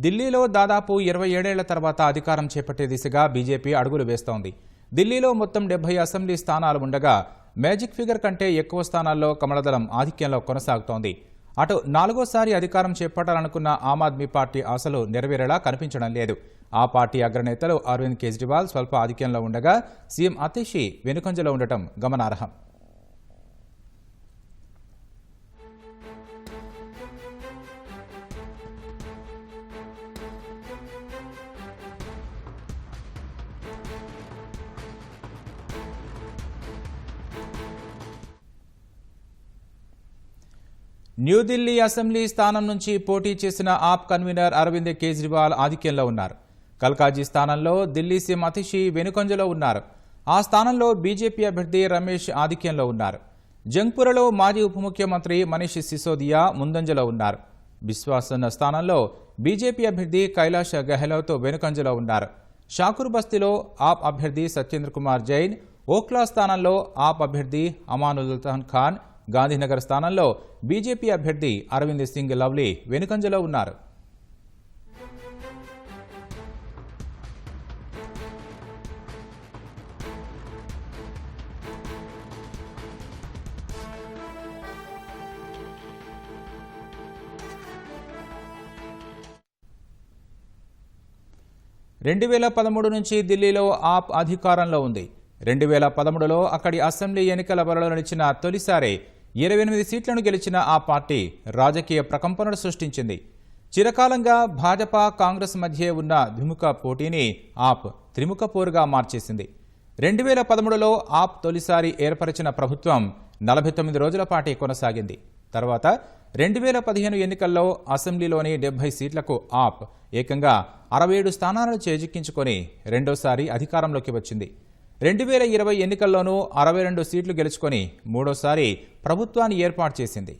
ఢిల్లీలో దాదాపు ఇరవై ఏడేళ్ళ తర్వాత అధికారం చేపట్టే దిశగా బీజేపీ అడుగులు వేస్తోంది. ఢిల్లీలో మొత్తం డెబ్బై అసెంబ్లీ స్థానాలు ఉండగా మ్యాజిక్ ఫిగర్ కంటే ఎక్కువ స్థానాల్లో కమలదళం ఆధిక్యంలో కొనసాగుతోంది. అటు నాలుగోసారి అధికారం చేపట్టాలనుకున్న ఆమ్ ఆద్మీ పార్టీ ఆశలు నెరవేరేలా కనిపించడం లేదు. ఆ పార్టీ అగ్రనేతలు అరవింద్ కేజ్రీవాల్ స్వల్ప ఆధిక్యంలో ఉండగా సీఎం అతిషి వెనుకంజలో ఉండటం గమనార్హం. న్యూఢిల్లీ అసెంబ్లీ స్థానం నుంచి పోటీ చేసిన ఆప్ కన్వీనర్ అరవింద్ కేజ్రీవాల్ ఆధిక్యంలో ఉన్నారు. కల్కాజీ స్థానంలో ఢిల్లీ సీఎం అతిషి వెనుకంజలో ఉన్నారు. ఆ స్థానంలో బీజేపీ అభ్యర్థి రమేష్ ఆధిక్యంలో ఉన్నారు. జంగ్పురలో మాజీ ఉప ముఖ్యమంత్రి మనీష్ సిసోదియా ముందంజలో ఉన్నారు. బిశ్వాసన్న స్థానంలో బీజేపీ అభ్యర్థి కైలాష్ గెహ్లోత్ వెనుకంజలో ఉన్నారు. షాకూర్ బస్తీలో ఆప్ అభ్యర్థి సత్యేంద్ర కుమార్ జైన్ ఓక్లా స్థానంలో ఆప్ అభ్యర్థి అమానుల్లాన్ ఖాన్ గాంధీనగర్ స్థానంలో బీజేపీ అభ్యర్థి అరవింద్ సింగ్ లవ్లీ వెనుకంజలో ఉన్నారు. రెండు వేల పదమూడు నుంచి ఢిల్లీలో ఆప్ అధికారంలో ఉంది. రెండు వేల పదమూడులో అక్కడి అసెంబ్లీ ఎన్నికల బరిలో నిలిచిన తొలిసారి ఇరవై ఎనిమిది సీట్లను గెలిచిన ఆ పార్టీ రాజకీయ ప్రకంపనలు సృష్టించింది. చిరకాలంగా భాజపా కాంగ్రెస్ మధ్య ఉన్న ద్విముఖ పోటీని ఆప్ త్రిముఖ పోరుగా మార్చేసింది. రెండు వేల పదమూడులో ఆప్ తొలిసారి ఏర్పరిచిన ప్రభుత్వం నలభై తొమ్మిది రోజుల పాటు కొనసాగింది. తర్వాత రెండు వేల పదిహేను ఎన్నికల్లో అసెంబ్లీలోని డెబ్బై సీట్లకు ఆప్ ఏకంగా అరవై ఏడు స్థానాలను చేజిక్కించుకొని రెండోసారి అధికారంలోకి వచ్చింది. రెండు వేల ఇరవై ఎన్నికల్లోనూ అరవై రెండు సీట్లు గెలుచుకొని మూడోసారి ప్రభుత్వాన్ని ఏర్పాటు చేసింది.